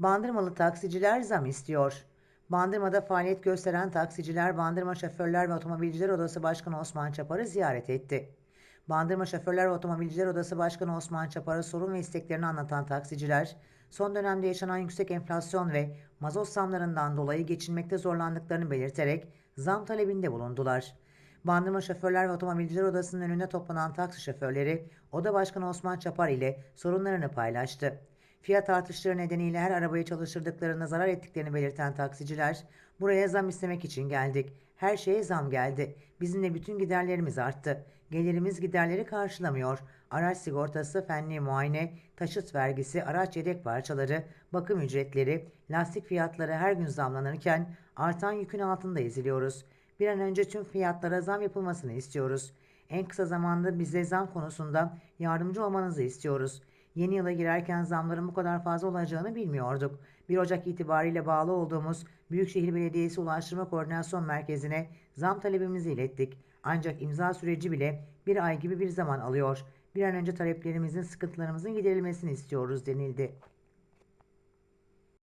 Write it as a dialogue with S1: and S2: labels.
S1: Bandırmalı taksiciler zam istiyor. Bandırma'da faaliyet gösteren taksiciler Bandırma Şoförler ve Otomobilciler Odası Başkanı Osman Çapar'ı ziyaret etti. Bandırma Şoförler ve Otomobilciler Odası Başkanı Osman Çapar'a sorun ve isteklerini anlatan taksiciler, son dönemde yaşanan yüksek enflasyon ve mazot zamlarından dolayı geçinmekte zorlandıklarını belirterek zam talebinde bulundular. Bandırma Şoförler ve Otomobilciler Odası'nın önünde toplanan taksi şoförleri Oda Başkanı Osman Çapar ile sorunlarını paylaştı. Fiyat artışları nedeniyle her arabayı çalıştırdıklarında zarar ettiklerini belirten taksiciler, buraya zam istemek için geldik. Her şeye zam geldi. Bizim de bütün giderlerimiz arttı. Gelirimiz giderleri karşılamıyor. Araç sigortası, fenli muayene, taşıt vergisi, araç yedek parçaları, bakım ücretleri, lastik fiyatları her gün zamlanırken artan yükün altında eziliyoruz. Bir an önce tüm fiyatlara zam yapılmasını istiyoruz. En kısa zamanda bize zam konusunda yardımcı olmanızı istiyoruz. Yeni yıla girerken zamların bu kadar fazla olacağını bilmiyorduk. 1 Ocak itibariyle bağlı olduğumuz Büyükşehir Belediyesi Ulaştırma Koordinasyon Merkezi'ne zam talebimizi ilettik. Ancak imza süreci bile bir ay gibi bir zaman alıyor. Bir an önce taleplerimizin, sıkıntılarımızın giderilmesini istiyoruz denildi.